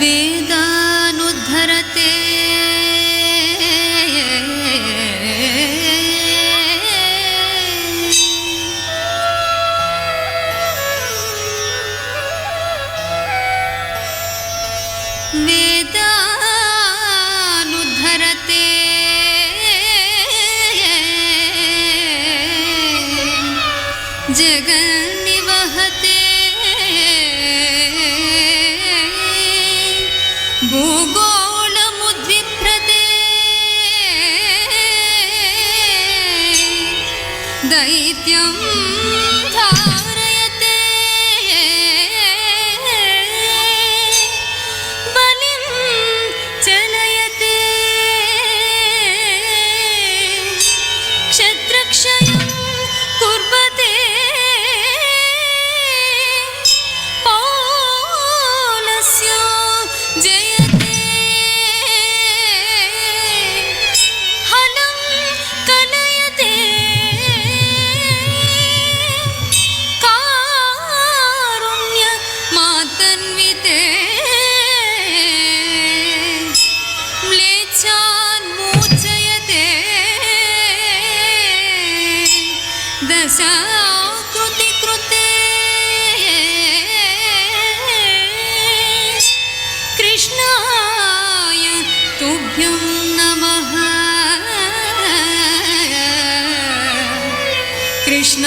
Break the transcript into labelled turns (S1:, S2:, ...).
S1: वेदानुद्धरते वेदानुद्धरते जगन्निवहते भूगोळमुद्विभ्रते दैत्यं दशा कृति कृते कृष्णायतुभ्यं नमः। कृष्ण